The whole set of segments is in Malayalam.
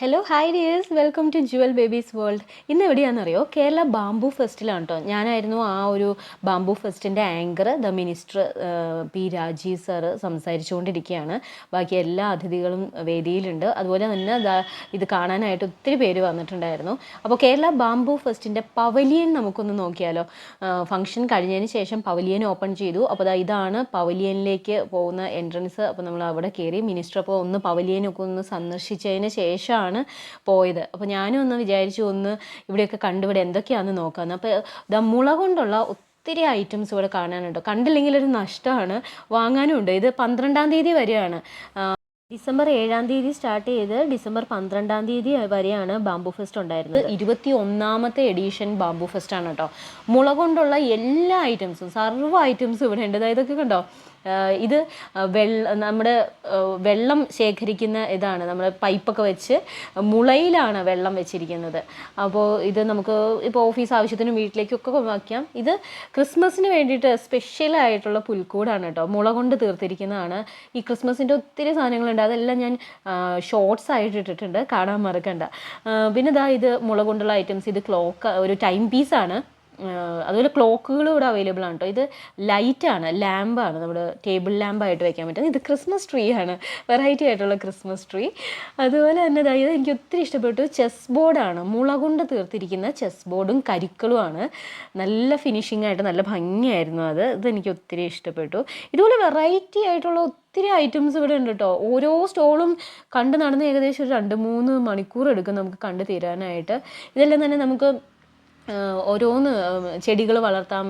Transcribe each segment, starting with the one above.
Hello hi dears welcome to Jewel Babies World ഇന്ന് എവിടെയാണെന്നറിയോ? കേരള ബാംബു ഫെസ്റ്റിലാണ് കേട്ടോ ഞാനായിരുന്നു ആ ഒരു bamboo ഫെസ്റ്റിന്റെ anchor the minister P Rajeev sir സംസാരിച്ചുകൊണ്ടിരിക്കുകയാണ്. ബാക്കി എല്ലാ അതിഥികളും വേദിയിലുണ്ട്. അതുപോലെ തന്നെ ഇത് കാണാനായിട്ട് ഒത്തിരി പേര് വന്നിട്ടുണ്ടായിരുന്നു. അപ്പോൾ കേരള ബാംബു ഫെസ്റ്റിന്റെ പവലിയൻ നമുക്കൊന്ന് നോക്കിയാലോ. ഫംഗ്ഷൻ കഴിഞ്ഞതിന് ശേഷം പവലിയൻ ഓപ്പൺ ചെയ്തു. അപ്പോൾ ഇതാണ് പവലിയനിലേക്ക് പോകുന്ന എൻട്രൻസ് അപ്പോൾ നമ്മൾ അവിടെ കയറി മിനിസ്റ്റർ അപ്പോൾ ഒന്ന് പവലിയനൊക്കെ ഒന്ന് സന്ദർശിച്ചതിന് ശേഷമാണ് പോയത്. അപ്പോൾ ഞാനും ഒന്ന് വിചാരിച്ചു ഒന്ന് ഇവിടെയൊക്കെ കണ്ടുപിടി എന്തൊക്കെയാണെന്ന് നോക്കാമെന്ന് അപ്പോൾ ദാ മുള കൊണ്ടുള്ള ഒത്തിരി ഐറ്റംസ് ഇവിടെ കാണാനുണ്ട്. കണ്ടില്ലെങ്കിൽ ഒരു നഷ്ടമാണ്. വാങ്ങാനും ഉണ്ട്. ഇത് പന്ത്രണ്ടാം തീയതി വരെയാണ്. ഡിസംബർ ഏഴാം തീയതി സ്റ്റാർട്ട് ചെയ്ത് ഡിസംബർ പന്ത്രണ്ടാം തീയതി വരെയാണ് ബാംബു ഫെസ്റ്റ് ഉണ്ടായിരുന്നത്. ഇരുപത്തി ഒന്നാമത്തെ എഡീഷൻ ബാംബു ഫെസ്റ്റ് ആണ് കേട്ടോ. മുള കൊണ്ടുള്ള എല്ലാ ഐറ്റംസും സർവ ഐറ്റംസും ഇവിടെ ഉണ്ട്. ഇതൊക്കെ കണ്ടോ? ഇത് വെള്ള നമ്മുടെ വെള്ളം ശേഖരിക്കുന്ന ഇതാണ്. നമ്മൾ പൈപ്പൊക്കെ വെച്ച് മുളയിലാണ് വെള്ളം വെച്ചിരിക്കുന്നത്. അപ്പോൾ ഇത് നമുക്ക് ഇപ്പോൾ ഓഫീസ് ആവശ്യത്തിനും വീട്ടിലേക്കൊക്കെ വയ്ക്കാം ഇത് ക്രിസ്മസിന് വേണ്ടിയിട്ട് സ്പെഷ്യലായിട്ടുള്ള പുൽക്കൂടാണ് കേട്ടോ. മുള കൊണ്ട് തീർത്തിരിക്കുന്നതാണ്. ഈ ക്രിസ്മസിന്റെ ഒത്തിരി സാധനങ്ങളുണ്ട്. അതെല്ലാം ഞാൻ ഷോർട്സ് ആയിട്ട് ഇട്ടിട്ടുണ്ട്. കാണാൻ മറക്കണ്ട. പിന്നെ ഇതാ ഇത് മുള കൊണ്ടുള്ള ഐറ്റംസ് ഇത് ക്ലോക്ക് ഒരു ടൈം പീസാണ് അതുപോലെ ക്ലോക്കുകളും ഇവിടെ അവൈലബിൾ ആണ് കേട്ടോ ഇത് ലൈറ്റ് ലൈറ്റാണ് ലാമ്പാണ് നമ്മുടെ ടേബിൾ ലാമ്പായിട്ട് വെക്കാൻ പറ്റുന്നത്. ഇത് ക്രിസ്മസ് ട്രീ ആണ്. വെറൈറ്റി ആയിട്ടുള്ള ക്രിസ്മസ് ട്രീ അതുപോലെ തന്നെ അതായത് എനിക്ക് ഒത്തിരി ഇഷ്ടപ്പെട്ടു. ചെസ് ബോർഡാണ് മുള കൊണ്ട് തീർത്തിരിക്കുന്ന ചെസ് ബോർഡും കരിക്കളുമാണ് നല്ല ഫിനിഷിംഗ് ആയിട്ട് നല്ല ഭംഗിയായിരുന്നു അത്. ഇതെനിക്ക് ഒത്തിരി ഇഷ്ടപ്പെട്ടു. ഇതുപോലെ വെറൈറ്റി ആയിട്ടുള്ള ഒത്തിരി ഐറ്റംസ് ഇവിടെ ഉണ്ട് കേട്ടോ ഓരോ സ്റ്റോളും കണ്ട് നടന്ന് ഏകദേശം ഒരു രണ്ട് മൂന്ന് മണിക്കൂർ എടുക്കും നമുക്ക് കണ്ടു തീരാനായിട്ട്. ഇതെല്ലാം തന്നെ നമുക്ക് ഓരോന്ന് ചെടികൾ വളർത്താൻ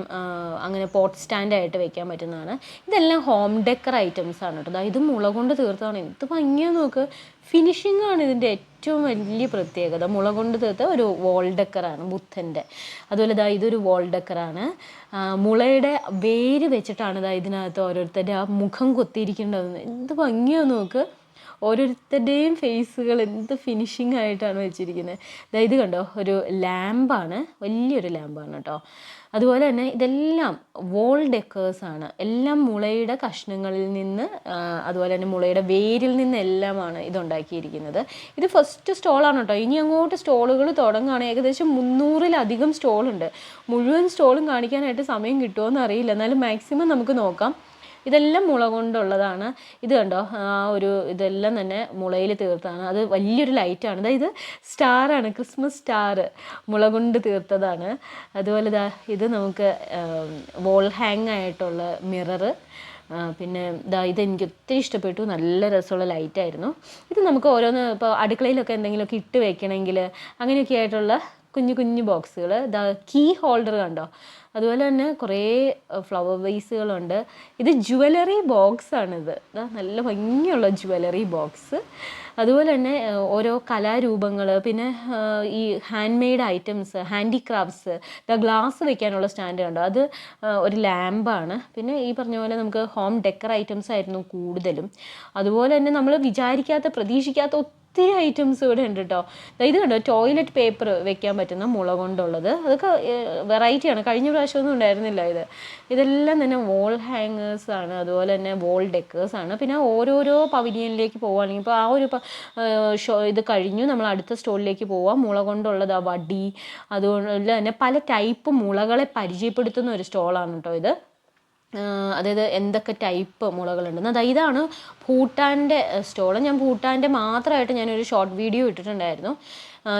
അങ്ങനെ പോട്ട് സ്റ്റാൻഡായിട്ട് വെക്കാൻ പറ്റുന്നതാണ്. ഇതെല്ലാം ഹോം ഡെക്കർ ഐറ്റംസ് ആണ് കേട്ടോ. ഇത് മുള കൊണ്ട് തീർത്താണ് എന്ത് ഭംഗിയാ നോക്ക്. ഫിനിഷിംഗ് ആണ് ഇതിന്റെ ഏറ്റവും വലിയ പ്രത്യേകത. മുള കൊണ്ട് തീർത്ത ഒരു വോൾ ഡെക്കറാണ് ബുദ്ധന്റെ. അതുപോലെ ഇതാ ഇതൊരു വോൾ ഡെക്കറാണ് മുളയുടെ വേര് വെച്ചിട്ടാണ് ഇതാ ഇതിനകത്ത് ഓരോരുത്തരുടെ ആ മുഖം കൊത്തിയിരിക്കേണ്ടത്. എന്ത് ഭംഗിയാണ് നോക്ക്. ഓരോരുത്തരുടെയും ഫേസുകൾ എന്ത് ഫിനിഷിംഗ് ആയിട്ടാണ് വെച്ചിരിക്കുന്നത്. അതായത് കണ്ടോ ഒരു ലാമ്പാണ് വലിയൊരു ലാമ്പാണ് കേട്ടോ. അതുപോലെ തന്നെ ഇതെല്ലാം വോൾ ഡെക്കേഴ്സ് ആണ്. എല്ലാം മുളയുടെ കഷ്ണങ്ങളിൽ നിന്ന് അതുപോലെ തന്നെ മുളയുടെ വേരിൽ നിന്ന് എല്ലാമാണ് ഇതുണ്ടാക്കിയിരിക്കുന്നത് ഇത് ഫസ്റ്റ് സ്റ്റോളാണ് കേട്ടോ. ഇനി അങ്ങോട്ട് സ്റ്റോളുകൾ തുടങ്ങുകയാണ് ഏകദേശം മുന്നൂറിലധികം സ്റ്റോളുണ്ട് മുഴുവൻ സ്റ്റോളും കാണിക്കാനായിട്ട് സമയം കിട്ടുമോ എന്ന് അറിയില്ല. എന്നാലും മാക്സിമം നമുക്ക് നോക്കാം. ഇതെല്ലാം മുള കൊണ്ടുള്ളതാണ്. ഇത് കണ്ടോ? ആ ഒരു ഇതെല്ലാം തന്നെ മുളയിൽ തീർത്താണ് അത് വലിയൊരു ലൈറ്റാണ് അതായത് സ്റ്റാറാണ് ക്രിസ്മസ് സ്റ്റാർ മുള കൊണ്ട് തീർത്തതാണ്. അതുപോലെ ഇതാ ഇത് നമുക്ക് വോൾ ഹാങ് ആയിട്ടുള്ള മിററ് പിന്നെ ഇതാ ഇത് എനിക്ക് ഒത്തിരി ഇഷ്ടപ്പെട്ടു. നല്ല രസമുള്ള ലൈറ്റായിരുന്നു ഇത് നമുക്ക് ഓരോന്ന് ഇപ്പോൾ അടുക്കളയിലൊക്കെ എന്തെങ്കിലുമൊക്കെ ഇട്ട് വെക്കണമെങ്കിൽ അങ്ങനെയൊക്കെ ആയിട്ടുള്ള കുഞ്ഞു കുഞ്ഞു ബോക്സുകൾ ഇതാ കീ ഹോൾഡർ കണ്ടോ? അതുപോലെ തന്നെ കുറേ ഫ്ലവർ വേസുകളുണ്ട് ഇത് ജുവലറി ബോക്സ് ആണിത്. നല്ല ഭംഗിയുള്ള ജുവലറി ബോക്സ് അതുപോലെ തന്നെ ഓരോ കലാരൂപങ്ങൾ പിന്നെ ഈ ഹാൻഡ് മെയ്ഡ് ഐറ്റംസ് ഹാൻഡിക്രാഫ്റ്റ്സ് ദ ഗ്ലാസ് വെക്കാനുള്ള സ്റ്റാൻഡ് കണ്ടോ? അത് ഒരു ലാമ്പാണ് പിന്നെ ഈ പറഞ്ഞ പോലെ നമുക്ക് ഹോം ഡെക്കർ ഐറ്റംസ് ആയിരുന്നു കൂടുതലും. അതുപോലെ തന്നെ നമ്മൾ വിചാരിക്കാത്ത പ്രതീക്ഷിക്കാത്ത ഒത്തിരി ഐറ്റംസ് ഇവിടെ ഉണ്ട് കേട്ടോ ഇത് കണ്ടോ? ടോയ്ലറ്റ് പേപ്പർ വെക്കാൻ പറ്റുന്ന മുള കൊണ്ടുള്ളത്. അതൊക്കെ വെറൈറ്റിയാണ് കഴിഞ്ഞ പ്രാവശ്യമൊന്നും ഉണ്ടായിരുന്നില്ല ഇത്. ഇതെല്ലാം തന്നെ വോൾ ഹാങ്ങേഴ്സ് ആണ്. അതുപോലെ തന്നെ വോൾ ഡെക്കേഴ്സ് ആണ്. പിന്നെ ഓരോരോ പവിലിയനിലേക്ക് പോകുകയാണെങ്കിൽ ഇപ്പോൾ ആ ഒരു ഷോ ഇത് കഴിഞ്ഞു. നമ്മൾ അടുത്ത സ്റ്റോളിലേക്ക് പോവാം. മുള കൊണ്ടുള്ളത് ആ വടി അതുകൊണ്ട് തന്നെ പല ടൈപ്പ് മുളകളെ പരിചയപ്പെടുത്തുന്ന ഒരു സ്റ്റോളാണ് കേട്ടോ ഇത്. അതായത് എന്തൊക്കെ ടൈപ്പ് മുളകളുണ്ടെന്ന്. അതായത് ഇതാണ് ഭൂട്ടാന്റെ സ്റ്റോൾ ഞാൻ ഭൂട്ടാന്റെ മാത്രമായിട്ട് ഞാനൊരു ഷോർട്ട് വീഡിയോ ഇട്ടിട്ടുണ്ടായിരുന്നു.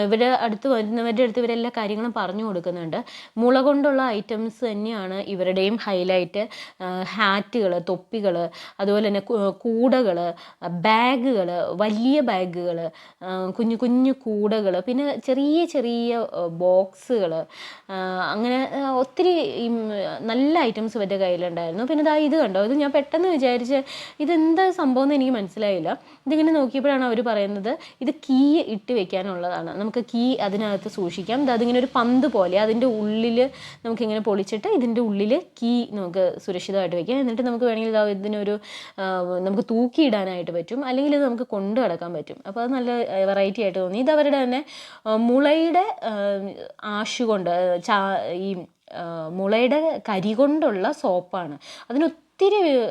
ഇവർ അടുത്ത് വരുന്നവരുടെ അടുത്ത് ഇവരെല്ലാ കാര്യങ്ങളും പറഞ്ഞു കൊടുക്കുന്നുണ്ട്. മുള കൊണ്ടുള്ള ഐറ്റംസ് തന്നെയാണ് ഇവരുടെയും ഹൈലൈറ്റ് ഹാറ്റുകൾ തൊപ്പികൾ അതുപോലെ തന്നെ കൂടകൾ ബാഗുകൾ വലിയ ബാഗുകൾ കുഞ്ഞു കുഞ്ഞു കൂടകൾ പിന്നെ ചെറിയ ചെറിയ ബോക്സുകൾ അങ്ങനെ ഒത്തിരി നല്ല ഐറ്റംസ് ഇവരുടെ കയ്യിലുണ്ടായിരുന്നു. പിന്നെ ഇതാ ഇത് കണ്ടോ? ഇത് ഞാൻ പെട്ടെന്ന് വിചാരിച്ച് ഇതെന്താ സംഭവം എന്ന് എനിക്ക് മനസ്സിലായില്ല. ഇതിങ്ങനെ നോക്കിയപ്പോഴാണ് അവർ പറയുന്നത് ഇത് കീ ഇട്ട് വെക്കാനുള്ളതാണ്. നമുക്ക് കീ അതിനകത്ത് സൂക്ഷിക്കാം. ഇത് അതിങ്ങനെ ഒരു പന്ത് പോലെ അതിന്റെ ഉള്ളിൽ നമുക്കിങ്ങനെ പൊളിച്ചിട്ട് ഇതിന്റെ ഉള്ളിൽ കീ നമുക്ക് സുരക്ഷിതമായിട്ട് വെക്കാം. എന്നിട്ട് നമുക്ക് വേണമെങ്കിൽ ഇതിനൊരു നമുക്ക് തൂക്കിയിടാനായിട്ട് പറ്റും. അല്ലെങ്കിൽ ഇത് നമുക്ക് കൊണ്ടു നടക്കാൻ പറ്റും. അപ്പോൾ അത് നല്ല വെറൈറ്റി ആയിട്ട് തോന്നി. ഇത് അവരുടെ തന്നെ മുളയുടെ ആ, കൊണ്ട് ചാ ഈ മുളയുടെ കരി കൊണ്ടുള്ള സോപ്പാണ്. അതിന് ഒത്തിരി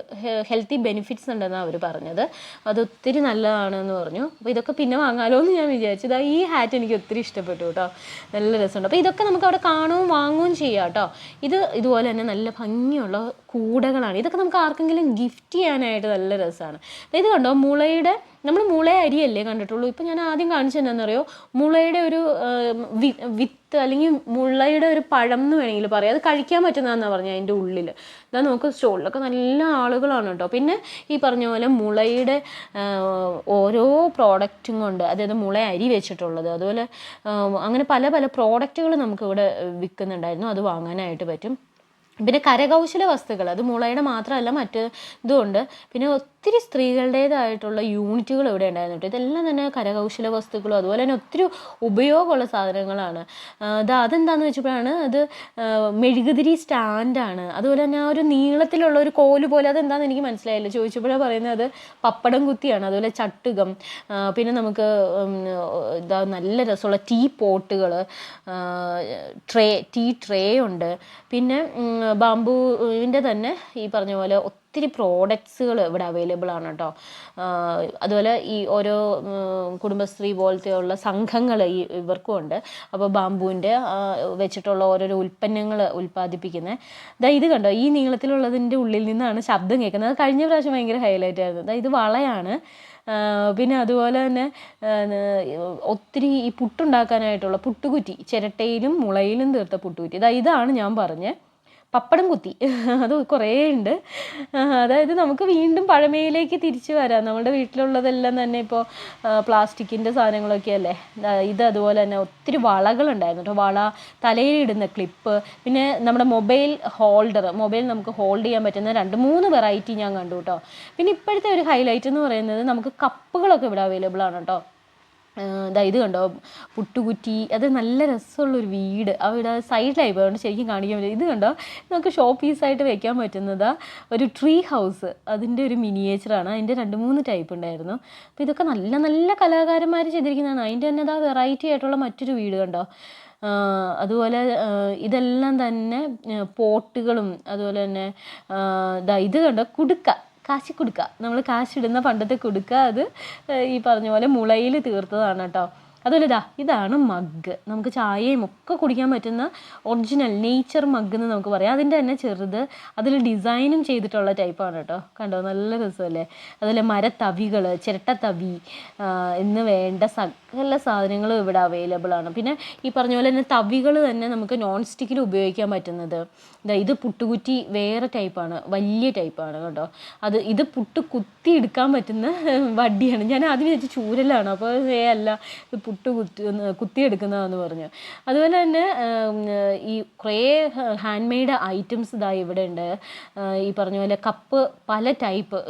ഹെൽത്തി ബെനിഫിറ്റ്സ് ഉണ്ടെന്നാണ് അവർ പറഞ്ഞത്. അത് ഒത്തിരി നല്ലതാണെന്ന് പറഞ്ഞു. അപ്പോൾ ഇതൊക്കെ പിന്നെ വാങ്ങാലോ എന്ന് ഞാൻ വിചാരിച്ചു. ഇതാ ഈ ഹാറ്റ് എനിക്ക് ഒത്തിരി ഇഷ്ടപ്പെട്ടു കേട്ടോ. നല്ല രസമുണ്ട്. അപ്പോൾ ഇതൊക്കെ നമുക്ക് അവിടെ കാണുകയും വാങ്ങുകയും ചെയ്യാം കേട്ടോ. ഇത് ഇതുപോലെ തന്നെ നല്ല ഭംഗിയുള്ള കൂടകളാണ്. ഇതൊക്കെ നമുക്ക് ആർക്കെങ്കിലും ഗിഫ്റ്റ് ചെയ്യാനായിട്ട് നല്ല രസമാണ്. അപ്പോൾ ഇത് കണ്ടോ? മുളയുടെ നമ്മൾ മുള അരിയല്ലേ കണ്ടിട്ടുള്ളൂ? ഇപ്പം ഞാൻ ആദ്യം കാണിച്ചത് എന്താണെന്നറിയോ? മുളയുടെ ഒരു ആ, വി- അല്ലെങ്കിൽ മുളയുടെ ഒരു പഴം എന്ന് വേണമെങ്കിൽ പറയാം. അത് കഴിക്കാൻ പറ്റുന്നതെന്നാണ് പറഞ്ഞത് അതിന്റെ ഉള്ളിൽ ഇതാ നമുക്ക് സ്റ്റോളിലൊക്കെ നല്ല ആളുകളാണ് കേട്ടോ. പിന്നെ ഈ പറഞ്ഞ പോലെ മുളയുടെ ഓരോ പ്രോഡക്റ്റും കൊണ്ട് അതായത് മുള അരി വെച്ചിട്ടുള്ളത് അതുപോലെ അങ്ങനെ പല പല പ്രോഡക്റ്റുകൾ നമുക്കിവിടെ വിൽക്കുന്നുണ്ടായിരുന്നു. അത് വാങ്ങാനായിട്ട് പറ്റും. പിന്നെ കരകൗശല വസ്തുക്കൾ അത് മുളയുടെ മാത്രമല്ല മറ്റ് ഇതുമുണ്ട് പിന്നെ ഒത്തിരി സ്ത്രീകളുടേതായിട്ടുള്ള യൂണിറ്റുകൾ ഇവിടെ ഉണ്ടായിരുന്നു കേട്ടോ. ഇതെല്ലാം തന്നെ കരകൗശല വസ്തുക്കളും അതുപോലെ തന്നെ ഒത്തിരി ഉപയോഗമുള്ള സാധനങ്ങളാണ്. അത് അതെന്താന്ന് വെച്ചപ്പോഴാണ് അത് മെഴുകുതിരി സ്റ്റാൻഡാണ്. അതുപോലെ തന്നെ ആ ഒരു നീളത്തിലുള്ള ഒരു കോൽ പോലെ അതെന്താണെന്ന് എനിക്ക് മനസ്സിലായില്ല. ചോദിച്ചപ്പോഴാണ് പറയുന്നത് പപ്പടം കുത്തിയാണ് അതുപോലെ ചട്ടുകം പിന്നെ നമുക്ക് എന്താ നല്ല രസമുള്ള ടീ പോട്ടുകൾ ട്രേ ടീ ട്രേ ഉണ്ട്. പിന്നെ ബാംബുവിന്റെ തന്നെ ഈ പറഞ്ഞ പോലെ ഒത്തിരി പ്രോഡക്ട്സുകൾ ഇവിടെ അവൈലബിൾ ആണ് കേട്ടോ അതുപോലെ ഈ ഓരോ കുടുംബശ്രീ പോലത്തെയുള്ള സംഘങ്ങൾ ഈ ഇവർക്കും ഉണ്ട്. അപ്പോൾ ബാംബുവിന്റെ വെച്ചിട്ടുള്ള ഓരോരോ ഉൽപ്പന്നങ്ങൾ ഉൽപ്പാദിപ്പിക്കുന്നത് ദാ ഇത് കണ്ടോ? ഈ നീളത്തിലുള്ളതിന്റെ ഉള്ളിൽ നിന്നാണ് ശബ്ദം കേൾക്കുന്നത്. അത് കഴിഞ്ഞ പ്രാവശ്യം ഭയങ്കര ഹൈലൈറ്റ് ആയിരുന്നു. ദാ ഇത് വളയാണ്. പിന്നെ അതുപോലെ തന്നെ ഒത്തിരി ഈ പുട്ടുണ്ടാക്കാനായിട്ടുള്ള പുട്ടുകുറ്റി ചിരട്ടയിലും മുളയിലും തീർത്ത പുട്ടുകുറ്റി. ഇതാ ഇതാണ് ഞാൻ പറഞ്ഞ. പപ്പടം കുത്തി. അത് കുറേ ഉണ്ട്. അതായത് നമുക്ക് വീണ്ടും പഴമയിലേക്ക് തിരിച്ചു വരാം. നമ്മുടെ വീട്ടിലുള്ളതെല്ലാം തന്നെ ഇപ്പോൾ പ്ലാസ്റ്റിക്കിന്റെ സാധനങ്ങളൊക്കെ അല്ലേ? ഇത് അതുപോലെ തന്നെ ഒത്തിരി വളകളുണ്ടായിരുന്നു കേട്ടോ. വള തലയിലിടുന്ന ക്ലിപ്പ് പിന്നെ നമ്മുടെ മൊബൈൽ ഹോൾഡർ. മൊബൈൽ നമുക്ക് ഹോൾഡ് ചെയ്യാൻ പറ്റുന്ന രണ്ട് മൂന്ന് വെറൈറ്റി ഞാൻ കണ്ടു കേട്ടോ. പിന്നെ ഇപ്പോഴത്തെ ഒരു ഹൈലൈറ്റ് എന്ന് പറയുന്നത് നമുക്ക് കപ്പുകളൊക്കെ ഇവിടെ അവൈലബിൾ ആണ് കേട്ടോ. ദാ ഇത് കണ്ടോ? പുട്ടുകുറ്റി. അത് നല്ല രസമുള്ളൊരു വീട്. അവിടെ സൈഡിലായി പോയതുകൊണ്ട് ശരിക്കും കാണിക്കാൻ പറ്റും ഇത് കണ്ടോ? നമുക്ക് ഷോ പീസായിട്ട് വെക്കാൻ പറ്റുന്നതാ ഒരു ട്രീ ഹൗസ് അതിന്റെ ഒരു മിനിയേച്ചറാണ് അതിന്റെ രണ്ട് മൂന്ന് ടൈപ്പ് ഉണ്ടായിരുന്നു. അപ്പോൾ ഇതൊക്കെ നല്ല നല്ല കലാകാരന്മാർ ചെയ്തിരിക്കുന്നതാണ്. അതിന്റെ തന്നെ അതാ വെറൈറ്റി ആയിട്ടുള്ള മറ്റൊരു വീട് കണ്ടോ? അതുപോലെ ഇതെല്ലാം തന്നെ പോട്ടുകളും അതുപോലെ തന്നെ ഇത് കണ്ടോ? കുടുക്ക. കാശി കൊടുക്കുക നമ്മൾ കാശിടുന്ന പണ്ടത്തെ കൊടുക്കുക അത് ഈ പറഞ്ഞ പോലെ മുളയിൽ തീർത്തതാണ് കേട്ടോ അതുപോലെ ഇതാ ഇതാണ് മഗ്ഗ് നമുക്ക് ചായയും ഒക്കെ കുടിക്കാൻ പറ്റുന്ന ഒറിജിനൽ നേച്ചർ മഗ് എന്ന് നമുക്ക് പറയാം. അതിന്റെ തന്നെ ചെറുത് അതിൽ ഡിസൈനും ചെയ്തിട്ടുള്ള ടൈപ്പാണ് കേട്ടോ കണ്ടോ? നല്ല രസമല്ലേ? അതുപോലെ മരത്തവികൾ ചിരട്ടത്തവി എന്ന് വേണ്ട സകല സാധനങ്ങളും ഇവിടെ അവൈലബിൾ ആണ്. പിന്നെ ഈ പറഞ്ഞ പോലെ തന്നെ തവികൾ തന്നെ നമുക്ക് നോൺ സ്റ്റിക്കിൽ ഉപയോഗിക്കാൻ പറ്റുന്നത്. ഇത് പുട്ടുകുറ്റി വേറെ ടൈപ്പാണ് വലിയ ടൈപ്പാണ് കേട്ടോ. അത് ഇത് പുട്ട് കുത്തി എടുക്കാൻ പറ്റുന്ന വടിയാണ്. ഞാൻ ആദ്യം വിചാരിച്ചു ചൂരലാണ്. അപ്പോൾ ഏ അല്ല ഇത് പുട്ട് കുത്തി കുത്തിയെടുക്കുന്നതെന്ന് പറഞ്ഞു. അതുപോലെ തന്നെ ഈ കുറേ ഹാൻഡ് മെയ്ഡ് ഐറ്റംസ് ഇതാ ഇവിടെ ഉണ്ട്. ഈ പറഞ്ഞ പോലെ കപ്പ് പല ടൈപ്പ്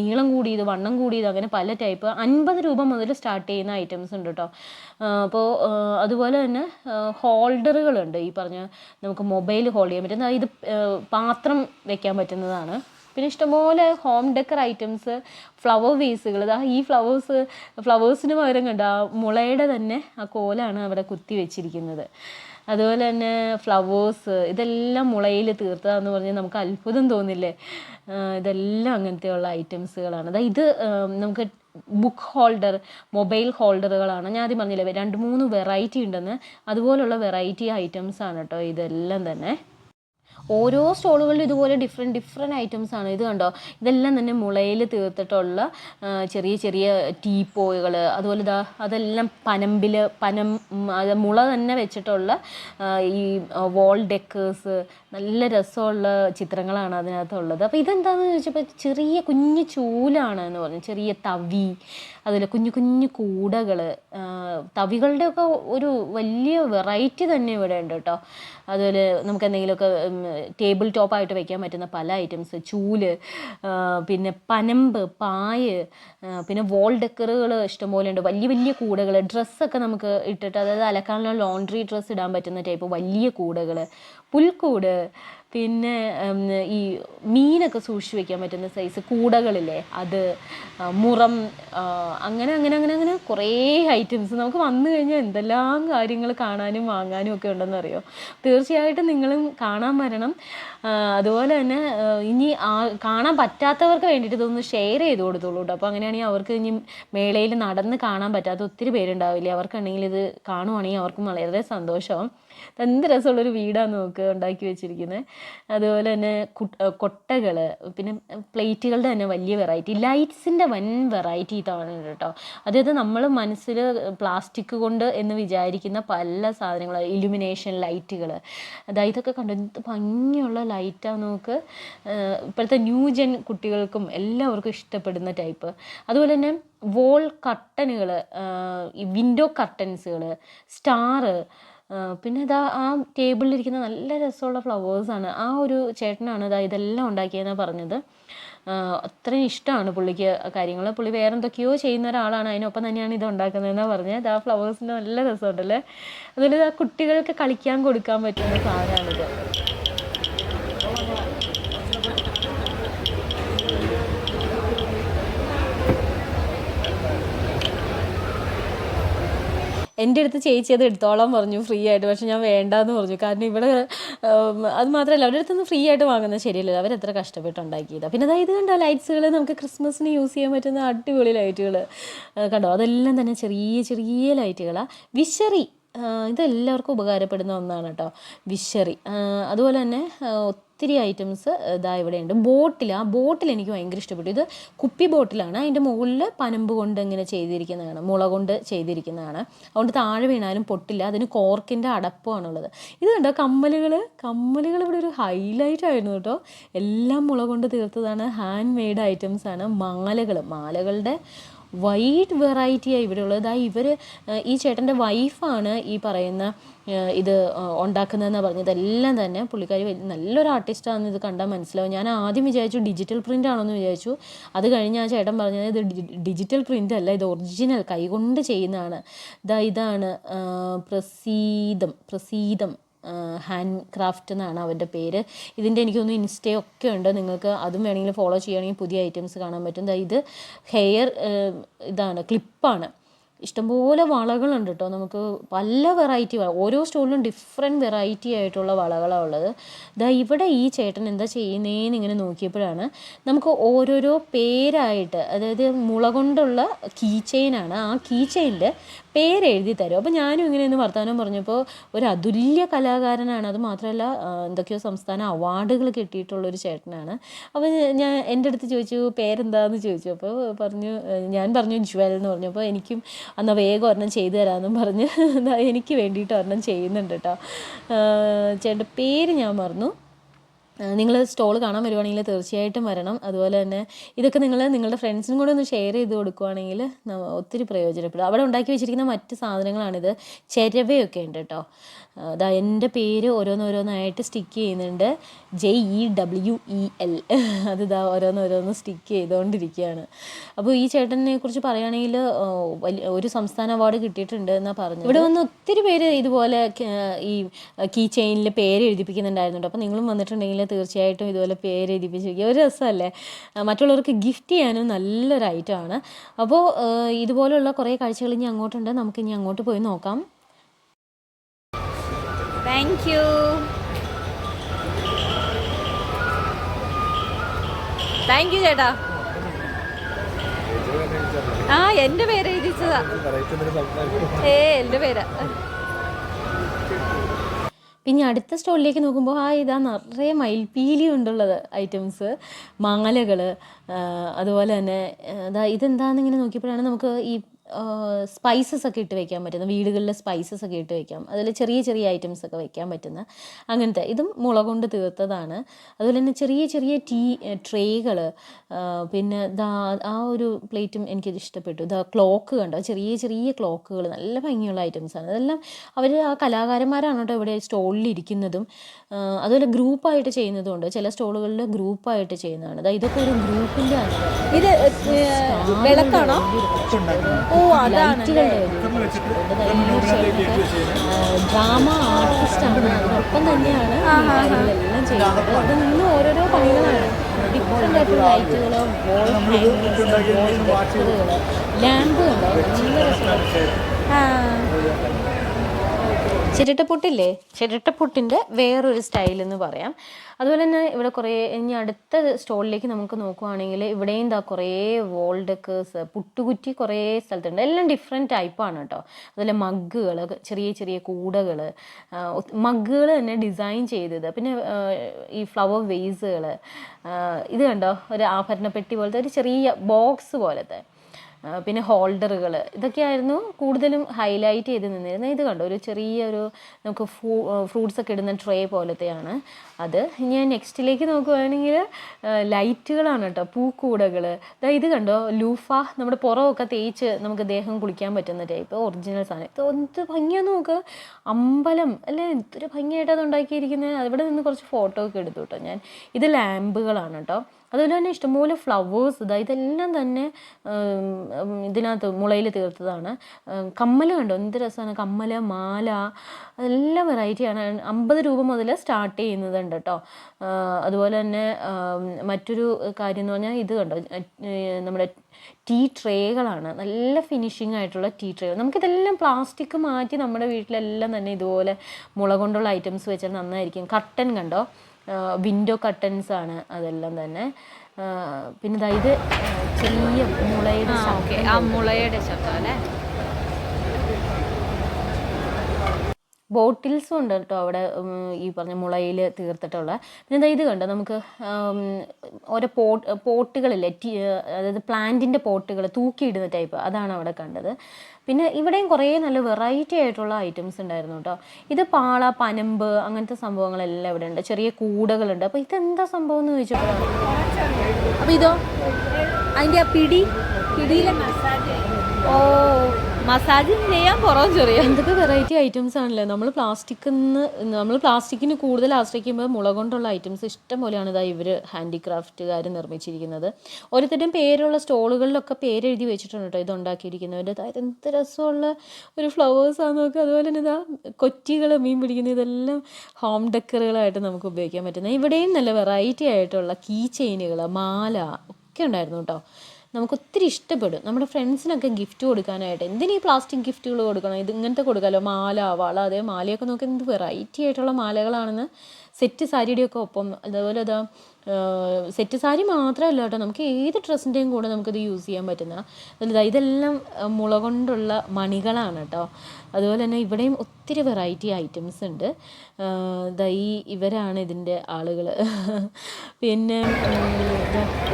നീളം കൂടിയത് വണ്ണം കൂടിയത് അങ്ങനെ പല ടൈപ്പ് അൻപത് രൂപ മുതൽ സ്റ്റാർട്ട് ചെയ്യുന്ന ഐറ്റംസ് ഉണ്ട് കേട്ടോ. അപ്പോൾ അതുപോലെ തന്നെ ഹോൾഡറുകളുണ്ട്. ഈ പറഞ്ഞ നമുക്ക് മൊബൈൽ ഹോൾഡ് ചെയ്യാൻ പറ്റുന്ന ഇത് പാത്രം വെക്കാൻ പറ്റുന്നതാണ്. പിന്നെ ഇഷ്ടംപോലെ ഹോം ഡെക്കർ ഐറ്റംസ് ഫ്ലവർ വേസുകൾ ഇതാ ഈ ഫ്ലവേഴ്സ് ഫ്ലവേഴ്സിന് പകരം കണ്ട ആ മുളയുടെ തന്നെ ആ കോലാണ് അവിടെ കുത്തി വെച്ചിരിക്കുന്നത്. അതുപോലെ തന്നെ ഫ്ലവേഴ്സ് ഇതെല്ലാം മുളയിൽ തീർത്തതാന്ന് പറഞ്ഞാൽ നമുക്ക് അത്ഭുതം തോന്നില്ലേ? ഇതെല്ലാം അങ്ങനത്തെയുള്ള ഐറ്റംസുകളാണ്. അതായത് ഇത് നമുക്ക് ബുക്ക് ഹോൾഡർ മൊബൈൽ ഹോൾഡറുകളാണ് ഞാൻ ആദ്യം പറഞ്ഞില്ലേ രണ്ട് മൂന്ന് വെറൈറ്റി ഉണ്ടെന്ന്. അതുപോലുള്ള വെറൈറ്റി ഐറ്റംസ് ആണ് കേട്ടോ ഇതെല്ലാം തന്നെ. ഓരോ സ്റ്റോളുകളിലും ഇതുപോലെ ഡിഫറെന്റ് ഡിഫറെന്റ് ഐറ്റംസ് ആണ്. ഇത് കണ്ടോ? ഇതെല്ലാം തന്നെ മുളയിൽ തീർത്തിട്ടുള്ള ചെറിയ ചെറിയ ടീപ്പോകൾ അതുപോലെ ഇതാ അതെല്ലാം പനമ്പിൽ പനം അത് മുള തന്നെ വെച്ചിട്ടുള്ള ഈ വോൾ ഡെക്കേഴ്സ് നല്ല രസമുള്ള ചിത്രങ്ങളാണ് അതിനകത്തുള്ളത്. അപ്പോൾ ഇതെന്താണെന്ന് ചോദിച്ചപ്പോൾ ചെറിയ കുഞ്ഞു ചൂലാണ് എന്ന് പറഞ്ഞു. ചെറിയ തവി അതുപോലെ കുഞ്ഞു കുഞ്ഞു കൂടകൾ തവികളുടെയൊക്കെ ഒരു വലിയ വെറൈറ്റി തന്നെ ഇവിടെ ഉണ്ട് കേട്ടോ. അതുപോലെ നമുക്ക് എന്തെങ്കിലുമൊക്കെ ടേബിൾ ടോപ്പായിട്ട് വയ്ക്കാൻ പറ്റുന്ന പല ഐറ്റംസ് ചൂൽ പിന്നെ പനമ്പ് പായ് പിന്നെ വോൾ ഡെക്കറുകൾ ഇഷ്ടംപോലെ ഉണ്ട്. വലിയ വലിയ കൂടകൾ ഡ്രസ്സൊക്കെ നമുക്ക് ഇട്ടിട്ട് അതായത് അലക്കാനുള്ള ലോണ്ട്രി ഡ്രസ്സ് ഇടാൻ പറ്റുന്ന ടൈപ്പ് വലിയ കൂടകൾ പുൽക്കൂട് പിന്നെ ഈ മീനൊക്കെ സൂക്ഷിച്ച് വെക്കാൻ പറ്റുന്ന സൈസ് കൂടകളില്ലേ അത് മുറം അങ്ങനെ അങ്ങനെ അങ്ങനെ അങ്ങനെ കുറേ ഐറ്റംസ് നമുക്ക് വന്നു കഴിഞ്ഞാൽ എന്തെല്ലാം കാര്യങ്ങൾ കാണാനും വാങ്ങാനും ഒക്കെ ഉണ്ടെന്ന് അറിയോ തീർച്ചയായിട്ടും നിങ്ങളും കാണാൻ വരണം. അതുപോലെ തന്നെ ഇനി ആ കാണാൻ പറ്റാത്തവർക്ക് വേണ്ടിയിട്ട് ഇതൊന്ന് ഷെയർ ചെയ്ത് കൊടുത്തോളൂ കേട്ടോ അപ്പോൾ അങ്ങനെയാണെങ്കിൽ അവർക്ക് ഇനി മേളയിൽ നടന്ന് കാണാൻ പറ്റാത്ത ഒത്തിരി പേരുണ്ടാവില്ലേ? അവർക്കാണെങ്കിൽ ഇത് കാണുവാണെങ്കിൽ അവർക്കും വളരെ സന്തോഷമാവും എന്ത് രസമുള്ളൊരു വീടാണ് നോക്ക് ഉണ്ടാക്കി വെച്ചിരിക്കുന്നത് അതുപോലെ തന്നെ കൊട്ടകൾ പിന്നെ പ്ലേറ്റുകളുടെ തന്നെ വലിയ വെറൈറ്റി ലൈറ്റ്സിന്റെ വൻ വെറൈറ്റി ഇതാണ് കേട്ടോ അതായത് നമ്മൾ മനസ്സിൽ പ്ലാസ്റ്റിക് കൊണ്ട് എന്ന് വിചാരിക്കുന്ന പല സാധനങ്ങളും ഇലുമിനേഷൻ ലൈറ്റുകൾ അതായത് ഇതൊക്കെ കണ്ടു? എന്ത് ഭംഗിയുള്ള ലൈറ്റാണ് നമുക്ക് ഇപ്പോഴത്തെ ന്യൂ ജെൻ കുട്ടികൾക്കും എല്ലാവർക്കും ഇഷ്ടപ്പെടുന്ന ടൈപ്പ് അതുപോലെ തന്നെ വോൾ കർട്ടനുകൾ വിൻഡോ കർട്ടൻസുകൾ സ്റ്റാറ് പിന്നെ ഇതാ ആ ടേബിളിലിരിക്കുന്ന നല്ല രസമുള്ള ഫ്ലവേഴ്സാണ് ആ ഒരു ചേട്ടനാണ് ഇതാ ഇതെല്ലാം ഉണ്ടാക്കിയെന്ന് പറഞ്ഞത്. അത്രയും ഇഷ്ടമാണ് പുള്ളിക്ക് കാര്യങ്ങൾ. പുള്ളി വേറെ എന്തൊക്കെയോ ചെയ്യുന്ന ഒരാളാണ്. അതിനൊപ്പം തന്നെയാണ് ഇത് ഉണ്ടാക്കുന്നതെന്നാണ് പറഞ്ഞത്. ആ ഫ്ലവേഴ്സിന്റെ നല്ല രസമുണ്ടല്ലേ? അതുപോലെ ആ കുട്ടികൾക്ക് കളിക്കാൻ കൊടുക്കാൻ പറ്റുന്ന സാധനമാണിത്. എന്റെ അടുത്ത് ചേച്ചി അത് എടുത്തോളാൻ പറഞ്ഞു ഫ്രീ ആയിട്ട്. പക്ഷെ ഞാൻ വേണ്ടാന്ന് പറഞ്ഞു. കാരണം ഇവിടെ അത് മാത്രമല്ല അവരുടെ അടുത്ത് ഫ്രീ ആയിട്ട് വാങ്ങുന്നത് ശരിയല്ലല്ലോ. അവരെത്ര കഷ്ടപ്പെട്ടുണ്ടാക്കിയത്. പിന്നെ അതായത് കണ്ടോ ലൈറ്റ്സുകൾ നമുക്ക് ക്രിസ്മസിന് യൂസ് ചെയ്യാൻ പറ്റുന്ന അടിപൊളി ലൈറ്റുകൾ കണ്ടോ? അതെല്ലാം തന്നെ ചെറിയ ചെറിയ ലൈറ്റുകളാണ് വിശറി. ഇതെല്ലാവർക്കും ഉപകാരപ്പെടുന്ന ഒന്നാണ് കേട്ടോ വിശറി ആ, അതുപോലെ തന്നെ ഒത്തിരി ഐറ്റംസ് ഇതാ ഇവിടെയുണ്ട്. ബോട്ടിൽ ആ ബോട്ടിൽ എനിക്ക് ഭയങ്കര ഇഷ്ടപ്പെട്ടു. ഇത് കുപ്പി ബോട്ടിലാണ്. അതിന്റെ മുകളിൽ പനമ്പ് കൊണ്ട് ഇങ്ങനെ ചെയ്തിരിക്കുന്നതാണ് മുള കൊണ്ട് ചെയ്തിരിക്കുന്നതാണ്. അതുകൊണ്ട് താഴെ വീണാലും പൊട്ടില്ല. അതിന് കോർക്കിന്റെ അടപ്പമാണുള്ളത് ഇത് കണ്ടോ കമ്മലുകൾ കമ്മലുകൾ ഇവിടെ ഒരു ഹൈലൈറ്റ് ആയിരുന്നു കേട്ടോ. എല്ലാം മുള കൊണ്ട് തീർത്തതാണ്. ഹാൻഡ് മെയ്ഡ് ഐറ്റംസാണ് മാലകൾ മാലകളുടെ വൈഡ് വെറൈറ്റിയാണ് ഇവിടെ ഉള്ളത് ഇതാ ഇവർ ഈ ചേട്ടന്റെ വൈഫാണ് ഈ പറയുന്ന ഇത് ഉണ്ടാക്കുന്നതെന്ന് പറഞ്ഞത്. എല്ലാം തന്നെ പുള്ളിക്കാരി നല്ലൊരു ആർട്ടിസ്റ്റാണെന്ന് ഇത് കണ്ടാൽ മനസ്സിലാവും. ഞാൻ ആദ്യം വിചാരിച്ചു ഡിജിറ്റൽ പ്രിന്റ് ആണെന്ന് വിചാരിച്ചു. അത് കഴിഞ്ഞ് ആ ചേട്ടൻ പറഞ്ഞത് ഇത് ഡിജിറ്റൽ പ്രിന്റ് അല്ല ഇത് ഒറിജിനൽ കൈകൊണ്ട് ചെയ്യുന്നതാണ്. ഇതാ ഇതാണ് പ്രസീതം പ്രസീതം. ഹാൻഡ് ക്രാഫ്റ്റ് എന്നാണ് അവരുടെ പേര്. ഇതിന്റെ എനിക്കൊന്ന് ഇൻസ്റ്റേ ഒക്കെ ഉണ്ട്. നിങ്ങൾക്ക് അതും വേണമെങ്കിൽ ഫോളോ ചെയ്യുകയാണെങ്കിൽ പുതിയ ഐറ്റംസ് കാണാൻ പറ്റും. ഇത് ഹെയർ ഇതാണ് ക്ലിപ്പാണ്. ഇഷ്ടംപോലെ വളകളുണ്ട് കേട്ടോ. നമുക്ക് പല വെറൈറ്റി വള ഓരോ സ്റ്റോളിലും ഡിഫറെന്റ് വെറൈറ്റി ആയിട്ടുള്ള വളകളാണ് ഉള്ളത്. ദാ ഇവിടെ ഈ ചേട്ടൻ എന്താ ചെയ്യുന്നതെന്ന് ഇങ്ങനെ നോക്കിയപ്പോഴാണ് നമുക്ക് ഓരോരോ പേരായിട്ട് അതായത് മുള കൊണ്ടുള്ള കീ ചെയിനാണ് ആ കീ പേരെഴുതി തരും. അപ്പോൾ ഞാനും ഇങ്ങനെ ഒന്ന് വർത്തമാനം പറഞ്ഞപ്പോൾ ഒരു അതുല്യ കലാകാരനാണ്. അത് മാത്രമല്ല എന്തൊക്കെയോ സംസ്ഥാന അവാർഡുകൾ കിട്ടിയിട്ടുള്ളൊരു ചേട്ടനാണ്. അപ്പോൾ ഞാൻ എന്റെ അടുത്ത് ചോദിച്ചു പേരെന്താന്ന്? ചോദിച്ചു. അപ്പോൾ പറഞ്ഞു ഞാൻ പറഞ്ഞു ജ്വൽ എന്ന് പറഞ്ഞു. അപ്പോൾ എനിക്കും എന്നാൽ വേഗം ഒരെണ്ണം ചെയ്തു തരാമെന്നും പറഞ്ഞ് എനിക്ക് വേണ്ടിയിട്ട് ഒരെണ്ണം ചെയ്യുന്നുണ്ട് കേട്ടോ ചേട്ടന്റെ പേര് ഞാൻ മറന്നു. നിങ്ങൾ സ്റ്റോൾ കാണാൻ വരുവാണെങ്കിൽ തീർച്ചയായിട്ടും വരണം. അതുപോലെ തന്നെ ഇതൊക്കെ നിങ്ങൾ നിങ്ങളുടെ ഫ്രണ്ട്സിനും കൂടെ ഒന്ന് ഷെയർ ചെയ്ത് കൊടുക്കുവാണെങ്കിൽ ഒത്തിരി പ്രയോജനപ്പെടും. അവിടെ ഉണ്ടാക്കി വെച്ചിരിക്കുന്ന മറ്റ് സാധനങ്ങളാണിത്. ചിരവയൊക്കെ ഉണ്ട് കേട്ടോ. അതാ എന്റെ പേര് ഓരോന്നോരോന്നായിട്ട് സ്റ്റിക്ക് ചെയ്യുന്നുണ്ട്. J E W E L അതിതാ ഓരോന്നോരോന്ന് സ്റ്റിക്ക് ചെയ്തുകൊണ്ടിരിക്കുകയാണ് അപ്പോൾ ഈ ചേട്ടനെ കുറിച്ച് പറയുകയാണെങ്കിൽ ഒരു സംസ്ഥാന അവാർഡ് കിട്ടിയിട്ടുണ്ട് എന്നാണ് പറഞ്ഞു ഇവിടെ വന്ന് ഒത്തിരി പേര് ഇതുപോലെ ഈ കീ ചെയിനിൽ പേര് എഴുതിപ്പിക്കുന്നുണ്ടായിരുന്നു അപ്പോൾ നിങ്ങളും വന്നിട്ടുണ്ടെങ്കിൽ തീർച്ചയായിട്ടും ഇതുപോലെ പേര് എഴുതിപ്പിച്ചിരിക്കുക ഒരു രസമല്ലേ? മറ്റുള്ളവർക്ക് ഗിഫ്റ്റ് ചെയ്യാനും നല്ലൊരു ഐറ്റമാണ് അപ്പോൾ ഇതുപോലുള്ള കുറേ കാഴ്ചകൾ ഇനി അങ്ങോട്ടുണ്ട്. നമുക്ക് ഇനി അങ്ങോട്ട് പോയി നോക്കാം. താങ്ക് യു താങ്ക് യു ചേട്ടാ. ആ എന്റെ പേര് എഴുതിച്ചതാ. ഏ എന്റെ പേരാ. പിന്നെ അടുത്ത സ്റ്റോളിലേക്ക് നോക്കുമ്പോൾ ആ ഇതാ നിറയെ മയിൽപ്പീലി കൊണ്ടുള്ളത് ഐറ്റംസ് മാലകൾ അതുപോലെ തന്നെ അതാ ഇതാ ഇതെന്താണെന്ന് ഇങ്ങനെ നോക്കിയപ്പോഴാണ് നമുക്ക് ഈ സ്പൈസസ് ഒക്കെ ഇട്ട് വെക്കാൻ പറ്റുന്ന വീടുകളിലെ സ്പൈസസ് ഒക്കെ ഇട്ട് വെക്കാം. അതിൽ ചെറിയ ചെറിയ ഐറ്റംസ് ഒക്കെ വെക്കാൻ പറ്റുന്ന അങ്ങനത്തെ. ഇതും മുള കൊണ്ട് തീർത്തതാണ്. അതുപോലെ തന്നെ ചെറിയ ചെറിയ ടീ ട്രേകൾ പിന്നെ ദാ ആ ഒരു പ്ലേറ്റും എനിക്കത് ഇഷ്ടപ്പെട്ടു. ദാ ക്ലോക്ക് കണ്ടോ? ചെറിയ ചെറിയ ക്ലോക്കുകൾ നല്ല ഭംഗിയുള്ള ഐറ്റംസാണ് ആണ്. അതെല്ലാം അവർ ആ കലാകാരന്മാരാണ് കേട്ടോ ഇവിടെ സ്റ്റോളിലിരിക്കുന്നതും അതുപോലെ ഗ്രൂപ്പായിട്ട് ചെയ്യുന്നതുകൊണ്ട് ചില സ്റ്റോളുകളിൽ ഗ്രൂപ്പായിട്ട് ചെയ്യുന്നതാണ്. ഇതൊക്കെ ഒരു ഗ്രൂപ്പിന്റെ ഇത് വിളക്കാണോ? ഓ ലൈറ്റുകളുടെ ഒരു ഡ്രാമ ആർട്ടിസ്റ്റാണ് അതിനൊപ്പം തന്നെയാണ് കാര്യങ്ങളെല്ലാം ചെയ്യുന്നത്. അത് നിന്ന് ഓരോരോ പണികളാണ്. ഡിഫറെന്റ് ആയിട്ടുള്ള ലൈറ്റുകളും വോൾ ഹാങ്ങിങ്സ് വോൾ ഡെക്കറുകൾ ലാമ്പ് കണ്ടോ നല്ല രസമാണ്. ചിരട്ടപ്പൊട്ടില്ലേ ചിരട്ടപ്പൊട്ടിന്റെ വേറൊരു സ്റ്റൈൽ എന്ന് പറയാം. അതുപോലെ തന്നെ ഇവിടെ കുറേ ഇനി അടുത്ത സ്റ്റോളിലേക്ക് നമുക്ക് നോക്കുവാണെങ്കിൽ ഇവിടെയും എന്താ കുറേ വോൾഡക്കേഴ്സ് പുട്ടുകുറ്റി കുറേ സ്ഥലത്തുണ്ട്. എല്ലാം ഡിഫറെന്റ് ടൈപ്പാണ് കേട്ടോ. അതുപോലെ മഗ്ഗുകൾ ചെറിയ ചെറിയ കൂടകൾ മഗ്ഗുകൾ തന്നെ ഡിസൈൻ ചെയ്തത്. പിന്നെ ഈ ഫ്ലവർ വേസുകൾ ഇത് കണ്ടോ? ഒരു ആഭരണപ്പെട്ടി പോലത്തെ ഒരു ചെറിയ ബോക്സ് പോലത്തെ. പിന്നെ ഹോൾഡറുകൾ ഇതൊക്കെയായിരുന്നു കൂടുതലും ഹൈലൈറ്റ് ചെയ്ത് നിന്നിരുന്നത്. ഇത് കണ്ടോ? ഒരു ചെറിയൊരു നമുക്ക് ഫ്രൂ ഫ്രൂട്ട്സ് ഒക്കെ ഇടുന്ന ട്രേ പോലത്തെയാണ്. അത് ഞാൻ നെക്സ്റ്റിലേക്ക് നോക്കുകയാണെങ്കിൽ ലൈറ്റുകളാണ് കേട്ടോ പൂക്കൂടകൾ ദാ ഇത് കണ്ടോ ലൂഫ നമ്മുടെ പുറമൊക്കെ തേച്ച് നമുക്ക് ദേഹം കുളിക്കാൻ പറ്റുന്ന ടൈപ്പ് ഒറിജിനൽ സാധനം. ഇത് എന്ത് ഭംഗിയാന്ന് നോക്ക്. അമ്പലം അല്ലേ? എന്തൊരു ഭംഗിയായിട്ട് അത് ഉണ്ടാക്കിയിരിക്കുന്നത് അവിടെ നിന്ന് കുറച്ച് ഫോട്ടോ ഒക്കെ എടുത്തു കേട്ടോ ഞാൻ. ഇത് ലാമ്പുകളാണ് കേട്ടോ. അതുപോലെ തന്നെ ഇഷ്ടംപോലെ ഫ്ലവേഴ്സ് ഇതാ ഇതെല്ലാം തന്നെ ഇതിനകത്ത് മുളയിൽ തീർത്തതാണ്. കമ്മൽ കണ്ടോ? എന്ത് രസമാണ് കമ്മൽ മാല അതെല്ലാം വെറൈറ്റിയാണ് അമ്പത് രൂപ മുതൽ സ്റ്റാർട്ട് ചെയ്യുന്നതുണ്ട്. കേട്ടോ. അതുപോലെ തന്നെ മറ്റൊരു കാര്യം എന്ന് പറഞ്ഞാൽ ഇത് കണ്ടോ? നമ്മുടെ ടീ ട്രേകളാണ്. നല്ല ഫിനിഷിംഗ് ആയിട്ടുള്ള ടീ ട്രേകൾ. നമുക്കിതെല്ലാം പ്ലാസ്റ്റിക് മാറ്റി നമ്മുടെ വീട്ടിലെല്ലാം തന്നെ ഇതുപോലെ മുള കൊണ്ടുള്ള ഐറ്റംസ് വെച്ചാൽ നന്നായിരിക്കും. കട്ടൻ കണ്ടോ? വിൻഡോ കട്ടൻസ് ആണ് അതെല്ലാം തന്നെ. പിന്നെ ഇത് ചെറിയ മുളയുടെ ശബ്ദം ആ മുളയുടെ ശബ്ദം അല്ലേ? ബോട്ടിൽസും ഉണ്ട് കേട്ടോ അവിടെ ഈ പറഞ്ഞ മുളയിൽ തീർത്തിട്ടുള്ള. പിന്നെ ദാ ഇത് കണ്ടോ നമുക്ക് ഓരോ പോട്ട് പോട്ടുകളില്ലേ അതായത് പ്ലാന്റിന്റെ പോട്ടുകൾ തൂക്കിയിടുന്ന ടൈപ്പ് അതാണ് അവിടെ കണ്ടത്. പിന്നെ ഇവിടെയും കുറേ നല്ല വെറൈറ്റി ആയിട്ടുള്ള ഐറ്റംസ് ഉണ്ടായിരുന്നു കേട്ടോ. ഇത് പാള പനമ്പ് അങ്ങനത്തെ സംഭവങ്ങളെല്ലാം ഇവിടെ ഉണ്ട്. ചെറിയ കൂടകളുണ്ട്. അപ്പോൾ ഇതെന്താ സംഭവം എന്ന് ചോദിച്ചപ്പോഴാണ് അപ്പോൾ ഇതോ? അതിന്റെ ആ പിടി പിടിയിലെ മസാജ് ഓ മസാജ് ചെയ്യാൻ പുറം ചെറിയ. എന്തൊക്കെ വെറൈറ്റി ഐറ്റംസ് ആണല്ലേ? നമ്മൾ പ്ലാസ്റ്റിക്കിൽ നിന്ന് നമ്മൾ പ്ലാസ്റ്റിക്കിന് കൂടുതൽ ആശ്രയിക്കുമ്പോൾ മുള കൊണ്ടുള്ള ഐറ്റംസ് ഇഷ്ടം പോലെയാണ് ഇതാ ഇവർ ഹാൻഡിക്രാഫ്റ്റുകാർ നിർമ്മിച്ചിരിക്കുന്നത്. ഓരോരുത്തരുടെയും പേരുള്ള സ്റ്റോളുകളിലൊക്കെ പേരെഴുതി വെച്ചിട്ടുണ്ട് കേട്ടോ ഇത് ഉണ്ടാക്കിയിരിക്കുന്നവരുടെ അതായത് എന്ത് രസമുള്ള ഒരു ഫ്ലവേഴ്സാണ് നോക്കുക അതുപോലെ തന്നെ ഇതാ കൊറ്റികൾ മീൻ പിടിക്കുന്ന ഇതെല്ലാം ഹോം ഡെക്കറുകളായിട്ട് നമുക്ക് ഉപയോഗിക്കാൻ പറ്റുന്ന. ഇവിടെയും നല്ല വെറൈറ്റി ആയിട്ടുള്ള കീ ചെയിനുകൾ മാല ഒക്കെ ഉണ്ടായിരുന്നു കേട്ടോ നമുക്ക് ഒത്തിരി ഇഷ്ടപ്പെടും. നമ്മുടെ ഫ്രണ്ട്സിനൊക്കെ ഗിഫ്റ്റ് കൊടുക്കാനായിട്ട്. എന്തിനീ പ്ലാസ്റ്റിക് ഗിഫ്റ്റുകൾ കൊടുക്കണം? ഇത് ഇങ്ങനത്തെ കൊടുക്കാമല്ലോ മാല വള അതേ മാലയൊക്കെ നോക്കി എന്ത് വെറൈറ്റി ആയിട്ടുള്ള മാലകളാണെന്ന്. സെറ്റ് സാരിയുടെയൊക്കെ ഒപ്പം. അതുപോലെ അതാ സെറ്റ് സാരി മാത്രമല്ല കേട്ടോ നമുക്ക് ഏത് ഡ്രസ്സിന്റെയും കൂടെ നമുക്കിത് യൂസ് ചെയ്യാൻ പറ്റുന്ന. ഇതെല്ലാം മുള കൊണ്ടുള്ള മണികളാണ് കേട്ടോ. അതുപോലെ തന്നെ ഇവിടെയും ഒത്തിരി വെറൈറ്റി ഐറ്റംസ് ഉണ്ട്. ഈ ഇവരാണ് ഇതിന്റെ ആളുകൾ പിന്നെ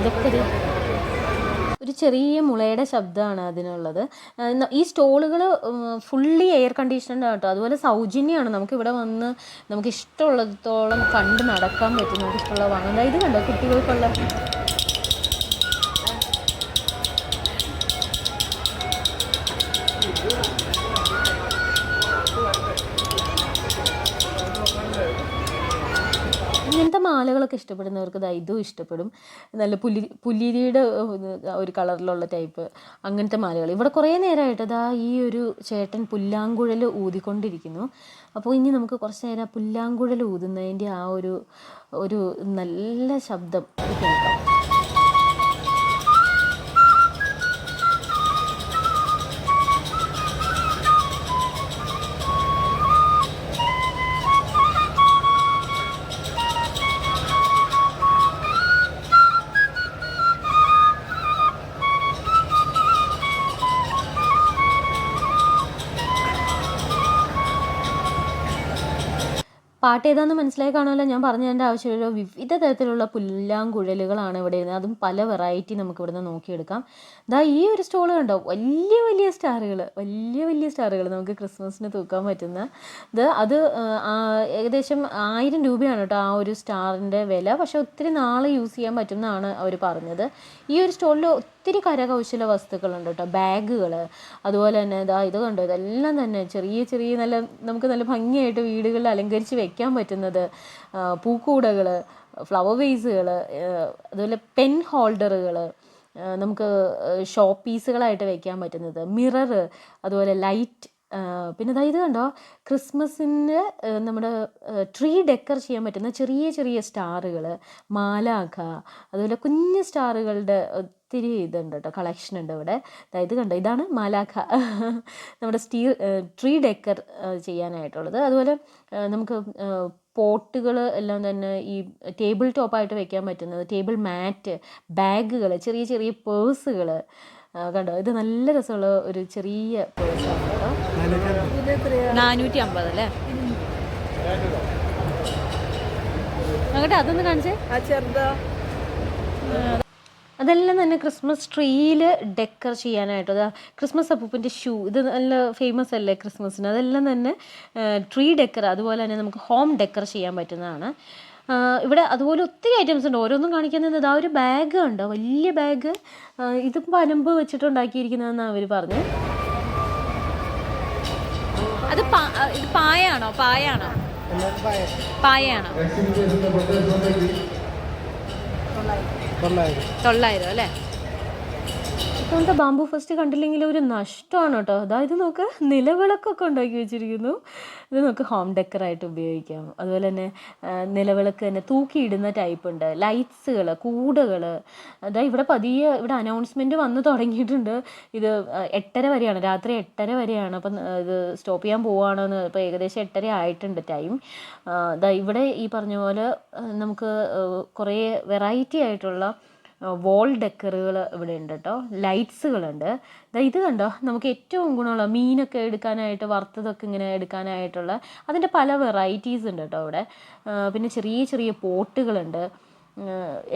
ഇതൊക്കെ ഒരു ചെറിയ മുളയുടെ ശബ്ദമാണ് അതിനുള്ളത്. ഈ സ്റ്റോളുകൾ ഫുള്ളി എയർ കണ്ടീഷൻഡ് കേട്ടോ. അതുപോലെ സൗജന്യമാണ്. നമുക്ക് ഇവിടെ വന്ന് നമുക്ക് ഇഷ്ടമുള്ളത്തോളം കണ്ട് നടക്കാൻ പറ്റും നമുക്ക് ഇഷ്ടമുള്ള ഇത് കണ്ടോ കുട്ടികൾക്കുള്ള മാലകളൊക്കെ ഇഷ്ടപ്പെടുന്നവർക്ക് ദാ ഇതും ഇഷ്ടപ്പെടും. നല്ല പുലി പുലിരിയുടെ ഒരു കളറിലുള്ള ടൈപ്പ് അങ്ങനത്തെ മാലകൾ. ഇവിടെ കുറേ നേരമായിട്ട് ദാ ഈ ഒരു ചേട്ടൻ പുല്ലാങ്കുഴൽ ഊതിക്കൊണ്ടിരിക്കുന്നു. അപ്പോൾ ഇനി നമുക്ക് കുറച്ച് നേരം ആ പുല്ലാങ്കുഴൽ ഊതുന്നതിന്റെ ആ ഒരു ഒരു നല്ല ശബ്ദം കേൾക്കാം. പാട്ട് ഏതാണെന്ന് മനസ്സിലായി കാണുമല്ലോ. ഞാൻ പറഞ്ഞതിന്റെ ആവശ്യമില്ല. വിവിധ തരത്തിലുള്ള പുല്ലാങ്കുഴലുകളാണ് ഇവിടെ ഇരുന്നത്. അതും പല വെറൈറ്റി നമുക്ക് ഇവിടുന്ന് നോക്കിയെടുക്കാം. ദാ ഈ ഒരു സ്റ്റോൾ കണ്ടോ? വലിയ വലിയ സ്റ്റാറുകൾ വലിയ വലിയ സ്റ്റാറുകൾ നമുക്ക് ക്രിസ്മസിന് തൂക്കാൻ പറ്റുന്ന. ഇത് അത് ഏകദേശം ആയിരം രൂപയാണ് കേട്ടോ ആ ഒരു സ്റ്റാറിന്റെ വില. പക്ഷേ ഒത്തിരി നാൾ യൂസ് ചെയ്യാൻ പറ്റുമെന്നാണ് അവർ പറഞ്ഞത്. ഈ ഒരു സ്റ്റോളിൽ ഒത്തിരി കരകൗശല വസ്തുക്കളുണ്ട് കേട്ടോ. ബാഗുകൾ അതുപോലെ തന്നെ ഇതാ ഇത് കണ്ടോ? ഇതെല്ലാം തന്നെ ചെറിയ ചെറിയ നല്ല നമുക്ക് നല്ല ഭംഗിയായിട്ട് വീടുകളിൽ അലങ്കരിച്ച് വെക്കാൻ പറ്റുന്നത് പൂക്കൂടകൾ ഫ്ലവർ വേസുകൾ അതുപോലെ പെൻ ഹോൾഡറുകൾ നമുക്ക് ഷോ പീസുകളായിട്ട് വയ്ക്കാൻ പറ്റുന്നത്. മിറർ അതുപോലെ ലൈറ്റ് പിന്നെ ദാ ഇത് കണ്ടോ? ക്രിസ്മസിന് നമ്മുടെ ട്രീ ഡെക്കർ ചെയ്യാൻ പറ്റുന്ന ചെറിയ ചെറിയ സ്റ്റാറുകൾ മാലാഖ അതുപോലെ കുഞ്ഞ് സ്റ്റാറുകളുടെ ഒത്തിരി ഇതുണ്ട് കേട്ടോ കളക്ഷൻ ഉണ്ട് ഇവിടെ. ഇത് കണ്ടോ? ഇതാണ് മാലാഖ. നമ്മുടെ സ്റ്റീ ട്രീ ഡെക്കർ ചെയ്യാനായിട്ടുള്ളത്. അതുപോലെ നമുക്ക് പോട്ടുകൾ എല്ലാം തന്നെ ഈ ടേബിൾ ടോപ്പായിട്ട് വെക്കാൻ പറ്റുന്നത് ടേബിൾ മാറ്റ് ബാഗുകൾ ചെറിയ ചെറിയ പേഴ്സുകൾ കണ്ടോ? ഇത് നല്ല രസമുള്ള ഒരു ചെറിയ പേഴ്സാണ്. നാനൂറ്റി അമ്പത് അല്ലേ നോക്കട്ടെ അതൊന്ന് കാണിച്ചേ. ആ ചെറുതോ. അതെല്ലാം തന്നെ ക്രിസ്മസ് ട്രീയിൽ ഡെക്കർ ചെയ്യാനായിട്ട്. അതാ ക്രിസ്മസ് അപ്പൂപ്പിന്റെ ഷൂ ഇത് നല്ല ഫേമസ് അല്ലേ ക്രിസ്മസിന്? അതെല്ലാം തന്നെ ട്രീ ഡെക്കർ അതുപോലെ തന്നെ നമുക്ക് ഹോം ഡെക്കർ ചെയ്യാൻ പറ്റുന്നതാണ്. ഇവിടെ അതുപോലെ ഒത്തിരി ഐറ്റംസ് ഉണ്ട്. ഓരോന്നും കാണിക്കുന്നത് ഇതാ ഒരു ബാഗ് ഉണ്ട് വലിയ ബാഗ് ഇത് പനമ്പ് വെച്ചിട്ടുണ്ടാക്കിയിരിക്കുന്നതെന്നാണ് അവർ പറഞ്ഞത് ഇത് പായാണോ? പായാണോ? പായയാണോ തൊള്ളായിരം അല്ലേ? ഇപ്പോഴത്തെ ബാംബു ഫസ്റ്റ് കണ്ടില്ലെങ്കിൽ ഒരു നഷ്ടമാണ് കേട്ടോ. അതായത് നോക്ക് നിലവിളക്കൊക്കെ ഉണ്ടാക്കി വെച്ചിരിക്കുന്നു. ഇത് നമുക്ക് ഹോം ഡെക്കറായിട്ട് ഉപയോഗിക്കാം. അതുപോലെ തന്നെ നിലവിളക്ക് തന്നെ തൂക്കിയിടുന്ന ടൈപ്പ് ഉണ്ട്. ലൈറ്റ്സുകൾ കൂടകൾ അതാ ഇവിടെ പതിയെ ഇവിടെ അനൗൺസ്മെന്റ് വന്ന് തുടങ്ങിയിട്ടുണ്ട്. ഇത് എട്ടര വരെയാണ്. രാത്രി എട്ടര വരെയാണ്. അപ്പം ഇത് സ്റ്റോപ്പ് ചെയ്യാൻ പോവുകയാണെന്ന് ഇപ്പോൾ ഏകദേശം എട്ടര ആയിട്ടുണ്ട് ടൈം ദാ ഇവിടെ ഈ പറഞ്ഞ പോലെ നമുക്ക് കുറേ വെറൈറ്റി ആയിട്ടുള്ള വോൾ ഡെക്കറുകൾ ഇവിടെ ഉണ്ട് കേട്ടോ ലൈറ്റ്സുകളുണ്ട് ഇത് കണ്ടോ? നമുക്ക് ഏറ്റവും ഗുണമുള്ള മീനൊക്കെ എടുക്കാനായിട്ട് വറുത്തതൊക്കെ ഇങ്ങനെ എടുക്കാനായിട്ടുള്ള അതിന്റെ പല വെറൈറ്റീസ് ഉണ്ട് കേട്ടോ ഇവിടെ പിന്നെ ചെറിയ ചെറിയ പോട്ടുകളുണ്ട്.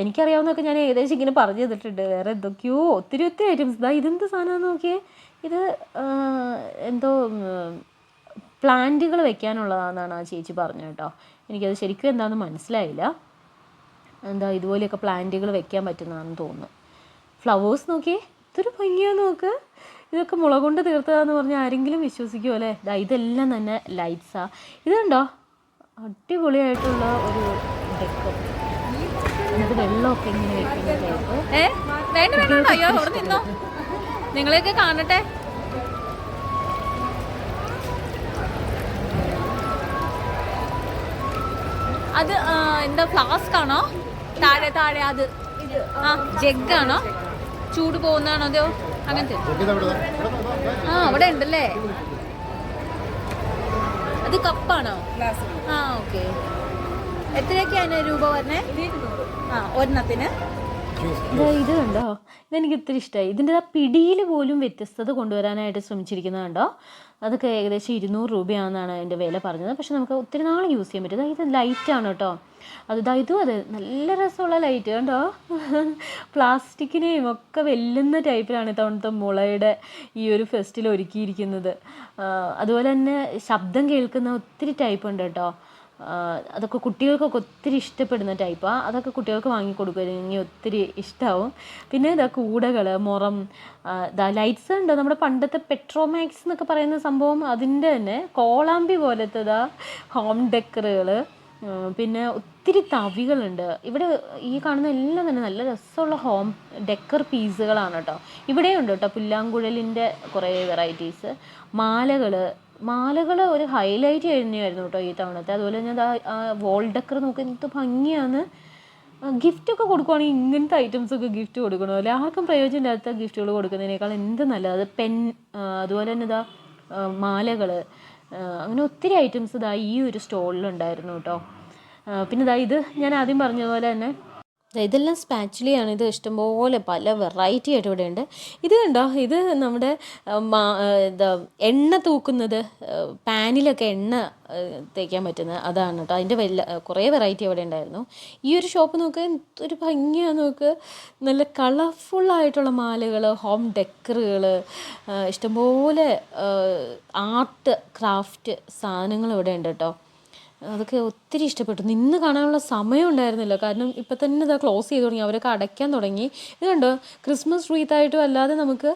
എനിക്കറിയാവുന്നതൊക്കെ ഞാൻ ഏകദേശം ഇങ്ങനെ പറഞ്ഞു തന്നിട്ടുണ്ട്. വേറെ എന്തൊക്കെയോ ഒത്തിരി ഒത്തിരി ഐറ്റംസ് ഇതാ ഇതെന്ത് സാധനമാണെന്ന് നോക്കിയേ? ഇത് എന്തോ പ്ലാന്റുകൾ വെക്കാനുള്ളതാണെന്നാണ് ആ ചേച്ചി പറഞ്ഞു കേട്ടോ എനിക്കത് ശരിക്കും എന്താണെന്ന് മനസ്സിലായില്ല. എന്താ ഇതുപോലെയൊക്കെ പ്ലാന്റുകൾ വെക്കാൻ പറ്റുന്നതാണെന്ന് തോന്നുന്നു. ഫ്ലവേഴ്സ് നോക്കിയേ ഇതൊരു ഭംഗിയാണ് നോക്ക്. ഇതൊക്കെ മുളക് കൊണ്ട് തീർത്തതാന്ന് പറഞ്ഞാൽ ആരെങ്കിലും വിശ്വസിക്കുമോ അല്ലേ? ദാ ഇതെല്ലാം തന്നെ ലൈറ്റ്സാ ഇതുണ്ടോ അടിപൊളിയായിട്ടുള്ള ഒരു ഡെക്ക് എന്നിട്ട് വെള്ളമൊക്കെ ഇങ്ങനെ നിങ്ങളെയൊക്കെ കാണട്ടെ. അത് എന്താ ഫ്ലാസ്ക് ആണോ? താഴെ താഴെ അത്. ആ ജഗ്ഗാണോ? ചൂട് പോകുന്നതാണോ അതോ അങ്ങനത്തെ? ആ അവിടെ ഉണ്ടല്ലേ? അത് കപ്പാണോ? ആ ഓക്കെ. എത്രയൊക്കെയാണ് രൂപ പറഞ്ഞേ? ആ ഒരെണ്ണത്തിന്. ഇതാ കണ്ടോ? ഇതെനിക്ക് ഒത്തിരി ഇഷ്ടമായി ഇതിന്റെ ആ പിടിയിൽ പോലും വ്യത്യസ്തത കൊണ്ടുവരാനായിട്ട് ശ്രമിച്ചിരിക്കുന്നത് കണ്ടോ? അതൊക്കെ ഏകദേശം ഇരുന്നൂറ് രൂപയാണെന്നാണ് അതിന്റെ വില പറഞ്ഞത്. പക്ഷെ നമുക്ക് ഒത്തിരി നാൾ യൂസ് ചെയ്യാൻ പറ്റും. ഇത് ലൈറ്റാണ് കേട്ടോ. അത് ഇതും അതെ. നല്ല രസമുള്ള ലൈറ്റ് കണ്ടോ? പ്ലാസ്റ്റിക്കിനെയും ഒക്കെ വെല്ലുന്ന ടൈപ്പിലാണ് ഇത്തവണത്തെ മുളയുടെ ഈ ഒരു ഫെസ്റ്റിൽ ഒരുക്കിയിരിക്കുന്നത്. അതുപോലെ തന്നെ ശബ്ദം കേൾക്കുന്ന ഒത്തിരി ടൈപ്പ് ഉണ്ട് കേട്ടോ. അതൊക്കെ കുട്ടികൾക്കൊക്കെ ഒത്തിരി ഇഷ്ടപ്പെടുന്ന ടൈപ്പാണ് അതൊക്കെ കുട്ടികൾക്ക് വാങ്ങിക്കൊടുക്കുകയാണെങ്കിൽ ഒത്തിരി ഇഷ്ടമാവും പിന്നെ ഇതാ കൂടകൾ മുറം ഇതാ ലൈറ്റ്സ് ഉണ്ട്. നമ്മുടെ പണ്ടത്തെ പെട്രോമാക്സ് എന്നൊക്കെ പറയുന്ന സംഭവം അതിന്റെ തന്നെ. കോളാമ്പി പോലത്തെ ഇതാ ഹോം ഡെക്കറുകൾ പിന്നെ ഒത്തിരി തവികളുണ്ട്. ഇവിടെ ഈ കാണുന്ന എല്ലാം തന്നെ നല്ല രസമുള്ള ഹോം ഡെക്കർ പീസുകളാണ് കേട്ടോ. ഇവിടെയുണ്ട് കേട്ടോ. പുല്ലാങ്കുഴലിന്റെ കുറേ വെറൈറ്റീസ് മാലകൾ മാലകൾ ഒരു ഹൈലൈറ്റ് ചെയ്യുന്നതായിരുന്നു കേട്ടോ ഈ തവണത്തെ. അതുപോലെ തന്നെ ആ വോൾ ഡെക്കർ നോക്കി എന്ത് ഭംഗിയാണ്. ഗിഫ്റ്റ് ഒക്കെ കൊടുക്കുവാണെങ്കിൽ ഇങ്ങനത്തെ ഐറ്റംസ് ഒക്കെ ഗിഫ്റ്റ് കൊടുക്കണോ? അല്ലെ ആർക്കും പ്രയോജനം ഇല്ലാത്ത ഗിഫ്റ്റുകൾ കൊടുക്കുന്നതിനേക്കാൾ എന്ത് നല്ലത്? പെൻ അതുപോലെ തന്നെ ഇതാ മാലകൾ അങ്ങനെ ഒത്തിരി ഐറ്റംസ് ഇതാ ഈ ഒരു സ്റ്റോളിലുണ്ടായിരുന്നു കേട്ടോ പിന്നെ ഇതാ ഇത് ഞാൻ ആദ്യം പറഞ്ഞതുപോലെ തന്നെ ഇതെല്ലാം സ്പാച്ചുലിയാണ്. ഇത് ഇഷ്ടംപോലെ പല വെറൈറ്റി ആയിട്ട് ഇവിടെ ഉണ്ട് ഇത് കണ്ടോ? ഇത് നമ്മുടെ എന്താ എണ്ണ തൂക്കുന്നത് പാനിലൊക്കെ എണ്ണ തേക്കാൻ പറ്റുന്ന അതാണ് കേട്ടോ. അതിന്റെ വല്ല കുറേ വെറൈറ്റി അവിടെ ഉണ്ടായിരുന്നു. ഈ ഒരു ഷോപ്പ് നോക്ക് ഒരു ഭംഗിയാണ് നോക്ക്. നല്ല കളർഫുള്ളായിട്ടുള്ള മാലകൾ ഹോം ഡെക്കറുകൾ ഇഷ്ടംപോലെ ആർട്ട് ക്രാഫ്റ്റ് സാധനങ്ങൾ ഇവിടെ ഉണ്ട് കേട്ടോ. അതൊക്കെ ഒത്തിരി ഇഷ്ടപ്പെട്ടു. നിന്ന് കാണാനുള്ള സമയം ഉണ്ടായിരുന്നില്ല. കാരണം ഇപ്പം തന്നെ ഇതാ ക്ലോസ് ചെയ്ത് തുടങ്ങി. അവരൊക്കെ അടയ്ക്കാൻ തുടങ്ങി. ഇത് കണ്ടോ? ക്രിസ്മസ് ട്രീത്തായിട്ടും അല്ലാതെ നമുക്ക്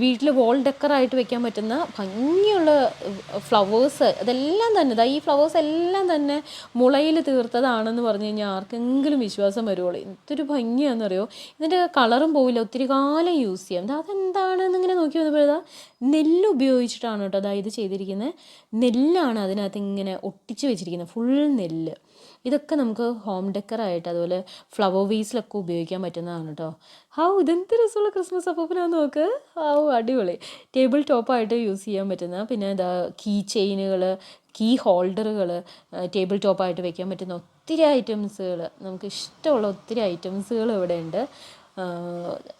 വീട്ടിൽ വോൾ ഡെക്കറായിട്ട് വെക്കാൻ പറ്റുന്ന ഭംഗിയുള്ള ഫ്ലവേഴ്സ് അതെല്ലാം തന്നെ. ഇതാ ഈ ഫ്ലവേഴ്സ് എല്ലാം തന്നെ മുളയിൽ തീർത്തതാണെന്ന് പറഞ്ഞു കഴിഞ്ഞാൽ ആർക്കെങ്കിലും വിശ്വാസം വരുവുള്ളൂ എന്തൊരു ഭംഗിയാണെന്നറിയോ ഇതിന്റെ കളറും പോവില്ല. ഒത്തിരി കാലം യൂസ് ചെയ്യാം. അതെന്താണെന്ന് ഇങ്ങനെ നോക്കി വന്നപ്പോഴാ നെല്ല് ഉപയോഗിച്ചിട്ടാണ് കേട്ടോ അതായത് ചെയ്തിരിക്കുന്നത് നെല്ലാണ് അതിനകത്ത് ഇങ്ങനെ ഒട്ടിച്ച് വെച്ചിരിക്കുന്നത് ഫുൾ നെല്ല്. ഇതൊക്കെ നമുക്ക് ഹോം ഡെക്കറായിട്ട് അതുപോലെ ഫ്ലവർ വീസിലൊക്കെ ഉപയോഗിക്കാൻ പറ്റുന്നതാണ് കേട്ടോ ഹൗ ഇതെന്ത് രസമുള്ള ക്രിസ്മസ് അപ്പൂപ്പനാന്ന് നോക്ക്. ഹൗ അടിപൊളി. ടേബിൾ ടോപ്പായിട്ട് യൂസ് ചെയ്യാൻ പറ്റുന്ന പിന്നെ ഇതാ കീ ചെയിനുകൾ കീ ഹോൾഡറുകൾ ടേബിൾ ടോപ്പായിട്ട് വെക്കാൻ പറ്റുന്ന ഒത്തിരി ഐറ്റംസുകൾ നമുക്ക് ഇഷ്ടമുള്ള ഒത്തിരി ഐറ്റംസുകൾ ഇവിടെ ഉണ്ട്.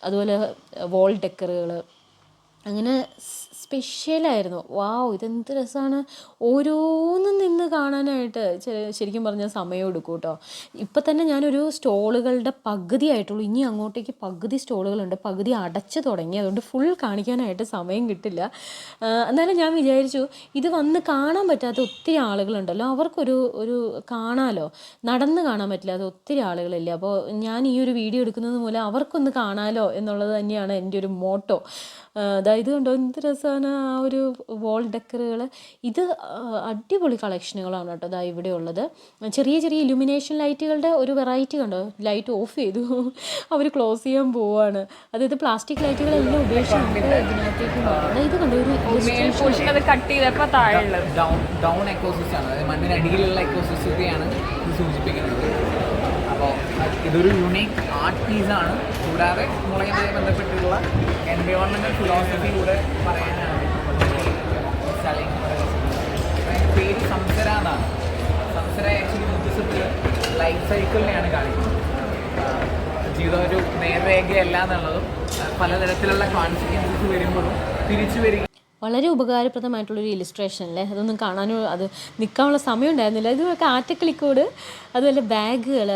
അതുപോലെ വോൾ ഡെക്കറുകൾ അങ്ങനെ സ്പെഷ്യലായിരുന്നു വാവ് ഇതെന്ത് രസമാണ് ഓരോന്നും നിന്ന് കാണാനായിട്ട് ശരിക്കും പറഞ്ഞാൽ സമയം എടുക്കും കേട്ടോ ഇപ്പം തന്നെ ഞാനൊരു സ്റ്റോളുകളുടെ പകുതി ആയിട്ടുള്ളൂ ഇനി അങ്ങോട്ടേക്ക് പകുതി സ്റ്റോളുകളുണ്ട്. പകുതി അടച്ചു തുടങ്ങി. അതുകൊണ്ട് ഫുൾ കാണിക്കാനായിട്ട് സമയം കിട്ടില്ല. എന്നാലും ഞാൻ വിചാരിച്ചു ഇത് വന്ന് കാണാൻ പറ്റാത്ത ഒത്തിരി ആളുകളുണ്ടല്ലോ. അവർക്കൊരു ഒരു കാണാലോ? നടന്ന് കാണാൻ പറ്റില്ലാത്ത ഒത്തിരി ആളുകളില്ലേ? അപ്പോൾ ഞാൻ ഈ ഒരു വീഡിയോ എടുക്കുന്നത് മൂലം അവർക്കൊന്ന് കാണാലോ എന്നുള്ളത് തന്നെയാണ് എന്റെ ഒരു മോട്ടോ അതായത് കണ്ടോ എന്ത് രസമാണ് ആ ഒരു വോൾ ഡെക്കറുകൾ ഇത് അടിപൊളി കളക്ഷനുകളാണ് കേട്ടോ അതാ ഇവിടെ ഉള്ളത്. ചെറിയ ചെറിയ ഇലുമിനേഷൻ ലൈറ്റുകളുടെ ഒരു വെറൈറ്റി കണ്ടോ? ലൈറ്റ് ഓഫ് ചെയ്തു. അവർ ക്ലോസ് ചെയ്യാൻ പോവാണ്. അതായത് പ്ലാസ്റ്റിക് ലൈറ്റുകളെല്ലാം ഉപേക്ഷിച്ച് നമുക്ക് ഇതിനകത്തേക്ക് മാറണം ഇത് കണ്ടോ ഒരു മേൽ പോർഷൻ കട്ട് ചെയ്തപ്പോൾ താഴെയുള്ള ഡൗൺ ഡൗൺ എക്കോസിസ്റ്റം ആണ്. അതായത് മണ്ണിനടിയിലുള്ള എക്കോസിസ്റ്റത്തെയാണ് ഇത് സൂചിപ്പിക്കുന്നത്. അപ്പോൾ ഇതൊരു യുണീക്ക് ആർട്ട് പീസാണ് കൂടാതെ മുളയുമായി ബന്ധപ്പെട്ടുള്ള എൻവയോൺമെന്റൽ ഫിലോസഫി കൂടെ പറയാനാണ് പേര് സംസര എന്നാണ്. സംസര ആക്ച്വലി ബുദ്ധിസത്തിൽ ലൈഫ് സൈക്കിളിനെയാണ് കാണിക്കുന്നത്. ജീവിതം ഒരു നേർരേഖയല്ല എന്നുള്ളതും പലതരത്തിലുള്ള കോൺസിക്വൻസസ് വരുമ്പോഴും തിരിച്ചു വരിക വളരെ ഉപകാരപ്രദമായിട്ടുള്ളൊരു ഇലിസ്ട്രേഷൻ അല്ലേ? അതൊന്നും കാണാനും അത് നിൽക്കാനുള്ള സമയം ഉണ്ടായിരുന്നില്ല ഇതൊക്കെ ആറ്റക്കിളിക്കോട് അതുപോലെ ബാഗുകൾ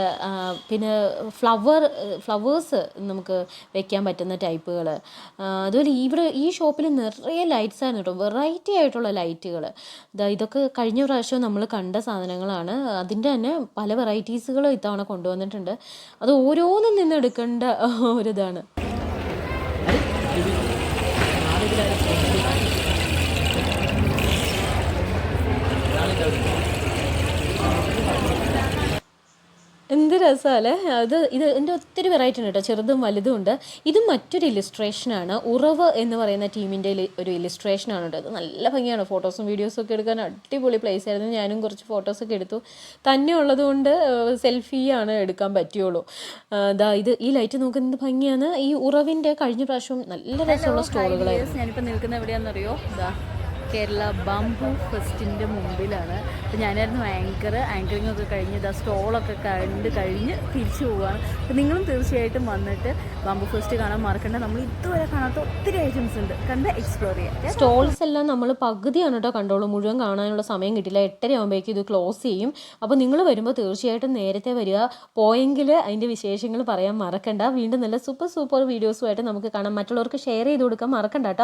പിന്നെ ഫ്ലവർ ഫ്ലവേഴ്സ് നമുക്ക് വെക്കാൻ പറ്റുന്ന ടൈപ്പുകൾ അതുപോലെ ഇവിടെ ഈ ഷോപ്പിൽ നിറയെ ലൈറ്റ്സ് ആയിരുന്നു കേട്ടോ. വെറൈറ്റി ആയിട്ടുള്ള ലൈറ്റുകൾ ഇതാ ഇതൊക്കെ കഴിഞ്ഞ പ്രാവശ്യം നമ്മൾ കണ്ട സാധനങ്ങളാണ്. അതിന്റെ തന്നെ പല വെറൈറ്റീസുകൾ ഇത്തവണ കൊണ്ടുവന്നിട്ടുണ്ട്. അത് ഓരോന്നും നിന്ന് എടുക്കേണ്ട ഒരിതാണ് എന്ത് രസമല്ലേ അത് ഇത് ഇതിന്റെ ഒത്തിരി വെറൈറ്റി ഉണ്ട് കേട്ടോ. ചെറുതും വലുതും ഉണ്ട്. ഇത് മറ്റൊരു ഇലിസ്ട്രേഷനാണ് ഉറവ് എന്ന് പറയുന്ന ടീമിന്റെ ഒരു ഇലിസ്ട്രേഷനാണ് കേട്ടോ. അത് നല്ല ഭംഗിയാണ്. ഫോട്ടോസും വീഡിയോസും ഒക്കെ എടുക്കാൻ അടിപൊളി പ്ലേസ് ആയിരുന്നു. ഞാനും കുറച്ച് ഫോട്ടോസൊക്കെ എടുത്തു. തന്നെ ഉള്ളതുകൊണ്ട് സെൽഫിയാണ് എടുക്കാൻ പറ്റുള്ളൂ അതാ ഇത് ഈ ലൈറ്റ് നോക്കുന്നത് ഭംഗിയാണ്. ഈ ഉറവിന്റെ കഴിഞ്ഞ പ്രാവശ്യം നല്ല രസമുള്ള സ്റ്റോറുകളായിരുന്നു ഞാനിപ്പോൾ നിൽക്കുന്ന എവിടെയാണെന്നറിയോ? ഇതാ കേരള ബാംബു ഫെസ്റ്റിന്റെ മുമ്പിലാണ്. അപ്പോൾ ഞാനായിരുന്നു ആങ്കർ ആങ്കറിംഗ് ഒക്കെ കഴിഞ്ഞ് ഇതാ സ്റ്റോളൊക്കെ കണ്ട് കഴിഞ്ഞ് തിരിച്ചു പോവുകയാണ് അപ്പോൾ നിങ്ങളും തീർച്ചയായിട്ടും വന്നിട്ട് ബാംബു ഫെസ്റ്റ് കാണാൻ മറക്കണ്ട. നമ്മൾ ഇതുവരെ കാണാത്ത ഒത്തിരി ഐറ്റംസ് ഉണ്ട്. കണ്ട് എക്സ്പ്ലോർ ചെയ്യാം. സ്റ്റോൾസ് എല്ലാം നമ്മൾ പകുതിയാണ് കേട്ടോ കണ്ടോളൂ. മുഴുവൻ കാണാനുള്ള സമയം കിട്ടില്ല. എട്ടര ആകുമ്പോഴേക്കും ഇത് ക്ലോസ് ചെയ്യും. അപ്പോൾ നിങ്ങൾ വരുമ്പോൾ തീർച്ചയായിട്ടും നേരത്തെ വരിക. പോയെങ്കിൽ അതിന്റെ വിശേഷങ്ങൾ പറയാൻ മറക്കണ്ട. വീണ്ടും നല്ല സൂപ്പർ സൂപ്പർ വീഡിയോസുമായിട്ട് നമുക്ക് കാണാം. മറ്റുള്ളവർക്ക് ഷെയർ ചെയ്ത് കൊടുക്കാൻ മറക്കണ്ട കേട്ടോ.